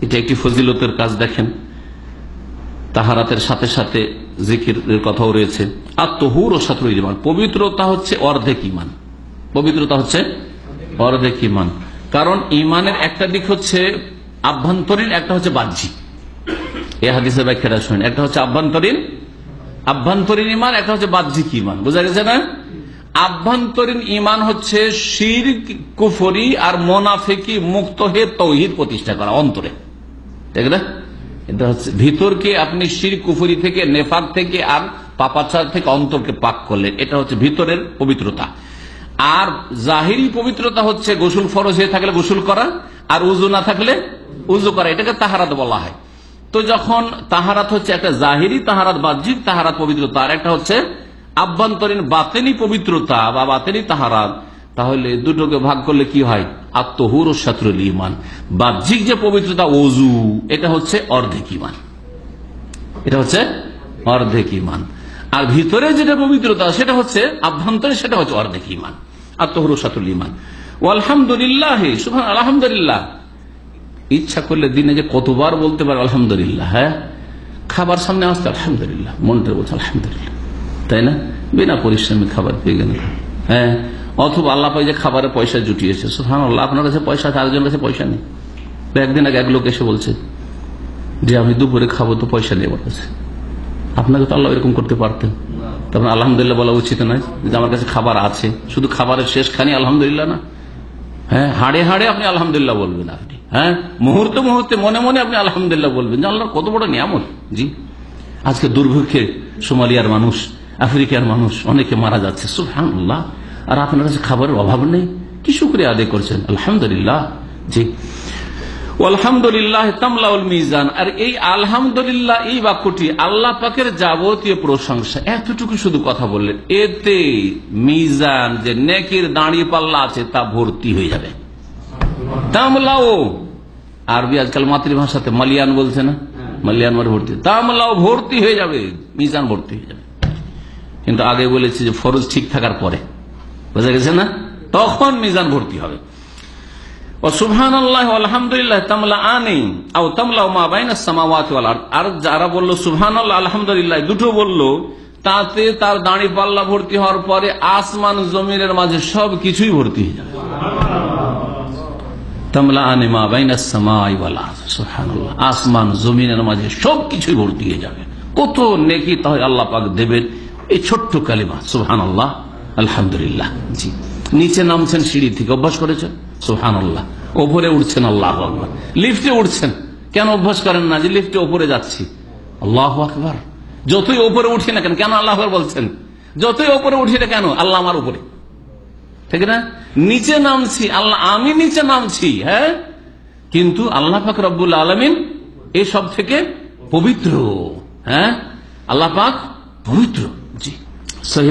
এটা একটি ফজিলতের কাজ দেখেন। তাহারাতের সাথে সাথে জিকিরের কথাও রয়েছে। আর তহুর ও সাথুর পবিত্রতা হচ্ছে অর্ধেক ইমান। পবিত্রতা হচ্ছে অর্ধেক ইমান। কারণ ইমানের একটা দিক হচ্ছে আভ্যন্তরীণ, একটা হচ্ছে বাহ্যিক। এ হাদিসের ব্যাখ্যাটা শুনেন। একটা হচ্ছে আভ্যন্তরীণ আভ্যন্তরীণ ইমান, একটা হচ্ছে বাহ্যিক ইমান। বোঝা গেছে না? আভ্যন্তরীণ ইমান হচ্ছে শির কুফরি আর মোনাফেকি মুক্ত হয়ে তৌহিদ প্রতিষ্ঠা করা, অন্তরে। ঠিক না? এটা হচ্ছে ভিতরকে আপনি শির কুফুরি থেকে, নেফাক থেকে আর পাপাচার থেকে অন্তরকে পাক করলেন। এটা হচ্ছে ভিতরের পবিত্রতা। আর জাহিরি পবিত্রতা হচ্ছে গোসল ফরজ হয়ে থাকলে গোসল করা, আর উজু না থাকলে উজু করা। এটাকে তাহারাত বলা হয়। তো যখন তাহারাত হচ্ছে একটা জাহিরি তাহারাত বাহ্যিক তাহারাত পবিত্রতা, আর একটা হচ্ছে আভ্যন্তরীণ বাতেনি পবিত্রতা বা বাতেনি তাহারাত, তাহলে দুটোকে ভাগ করলে কি হয়? আত্মহুর ও শত্রুল ইমান বাহ্যিক যে পবিত্রতা অজু এটা হচ্ছে অর্ধেক ইমান এটা হচ্ছে অর্ধেক ইমান আর ভিতরে যেটা পবিত্রতা, সেটা হচ্ছে আভ্যন্তরে, সেটা হচ্ছে অর্ধেক ইমান আত্মহুর ও শত্রুল ইমান ও আলহামদুলিল্লাহ সুহান আলহামদুলিল্লাহ। ইচ্ছা করলে দিনে যে কতবার বলতে পারে, আলহামদুলিল্লাহ হ্যাঁ? খাবার সামনে আসতে আলহামদুলিল্লাহ। মনটা বলছে আলহামদুলিল্লাহ। তাই না? বিনা পরিশ্রমে খাবার পেয়ে গেল। হ্যাঁ? অথবা আল্লাহ পাই যে খাবারের পয়সা জুটিয়েছে সুহান আল্লাহ আপনার কাছে পয়সা আছে, আরেকজনের কাছে পয়সা নেই। একদিন আগে এক লোক এসে বলছে যে, আমি দুপুরে খাব, তো পয়সা নেই আমার কাছে। আপনাকে তো আল্লাহ এরকম করতে পারতেন। তখন আলহামদুলিল্লাহ বলা উচিত নয় যে, আমার কাছে খাবার আছে। শুধু খাবারের শেষ খানি আলহামদুলিল্লাহ না। হ্যাঁ হাড়ে হাড়ে আপনি আলহামদুলিল্লাহ বলবেন আপনি। হ্যাঁ মুহূর্তে মুহূর্তে মনে মনে আপনি আলহামদুলিল্লাহ বলবেন যে আল্লাহ কত বড় নিয়ামত। জি। আজকে দুর্ভিক্ষে সোমালিয়ার মানুষ, আফ্রিকার মানুষ, অনেকে মারা যাচ্ছে। সুহানুল্লাহ আর আপনার কাছে খাবারের অভাব নেই? কি শুক্রিয়া আদায় করছেন? আলহামদুলিল্লাহ। জি। হয়ে আজকাল মাতৃভাষাতে মালিয়ান বলছে না? মালিয়ান মানে ভর্তি। তামলাও ভর্তি হয়ে যাবে। মিজান ভর্তি হয়ে যাবে। কিন্তু আগে বলেছি যে ফরজ ঠিক থাকার পরে। বোঝা গেছে না? তখন মিজান ভর্তি হবে। আর যারা বলল আল্লাহ আলহামদুলিল্লাহ, দুটো বলল, তাতে তার দাঁড়ি পাল্লা ভর্তি হওয়ার পরে আসমান জমিনের মাঝে সব কিছুই ভর্তি হয়ে যাবে। ভর্তি হয়ে যাবে। কত নেকি তাহলে আল্লাহ পাক দেবেন এই ছোট্ট কালিমা সুবহান আল্লাহ আলহামদুলিল্লাহ। জি। নিচে নামছেন সিঁড়ি থেকে। অভ্যাস করেছেন? সুহান আল্লাহ ওপরে উঠছেন আল্লাহ আকবর। লিফটে উঠছেন। কেন অভ্যাস করেন না যে লিফটে ওপরে যাচ্ছি? আল্লাহ আকবর। যতই ওপরে উঠি না কেন কেন আল্লাহ আকবর বলছেন? যতই ওপরে উঠি না কেন, আল্লাহ আমার উপরে। ঠিক না? নিচে নামছি, আল্লাহ, আমি নিচে নামছি হ্যাঁ? কিন্তু আল্লাহ পাক রব্বুল আলমিন এসব থেকে পবিত্র হ্যাঁ? আল্লাহ পাক পবিত্র। জি। সহি